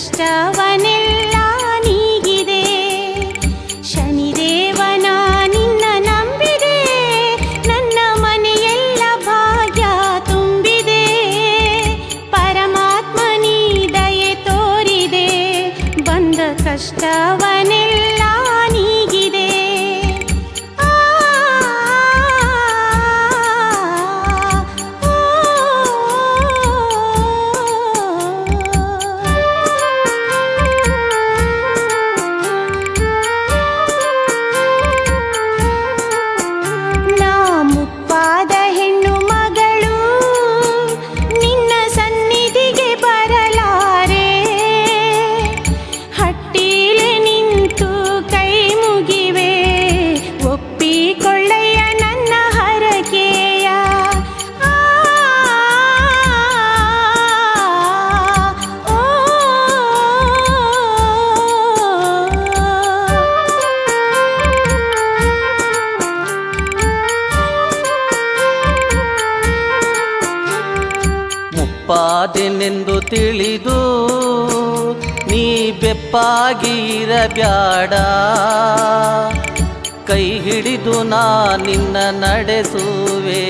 ಕಷ್ಟವನೆಲ್ಲ ಮುಪ್ಪಾದೆನೆಂದು ತಿಳಿದು ನೀ ಬೆಪ್ಪಾಗಿರಬ್ಯಾಡ. ಕೈ ಹಿಡಿದು ನಾ ನಿನ್ನ ನಡೆಸುವೆ,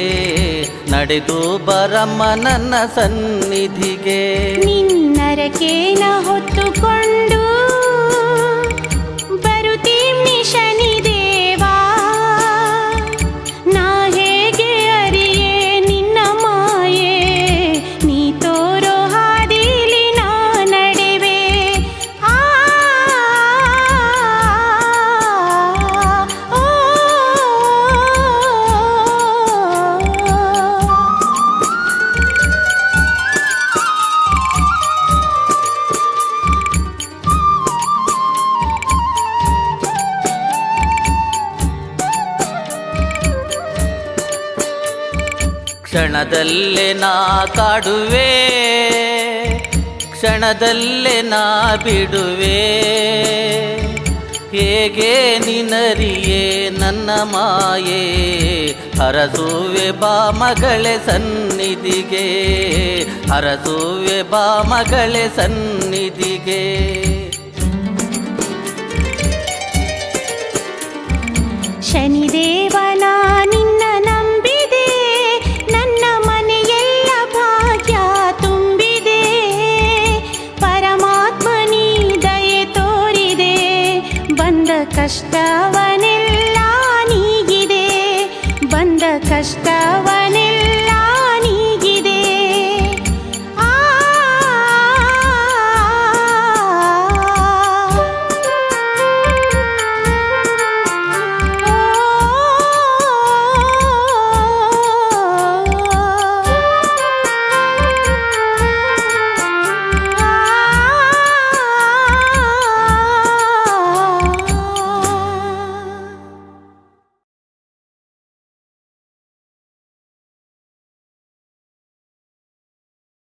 ನಡೆದು ಬರಮ್ಮ ನನ್ನ ಸನ್ನಿಧಿಗೆ ನಿನ್ನರಕೇನ ಹೊತ್ತುಕೊಂಡು ಕ್ಷಣದಲ್ಲೇ ನಾ ಕಾಡುವೆ, ಕ್ಷಣದಲ್ಲೇ ನಾ ಬಿಡುವೆ. ಹೇಗೆ ನಿನರಿಯೇ ನನ್ನ ಮಾಯೆ, ಹರಸುವೆ ಬಾ ಮಗಳೆ ಸನ್ನಿಧಿಗೆ, ಹರಸುವೆ ಬಾ ಮಗಳೆ ಸನ್ನಿಧಿಗೆ. ಶನಿದೇವನ ನಿನ್ನ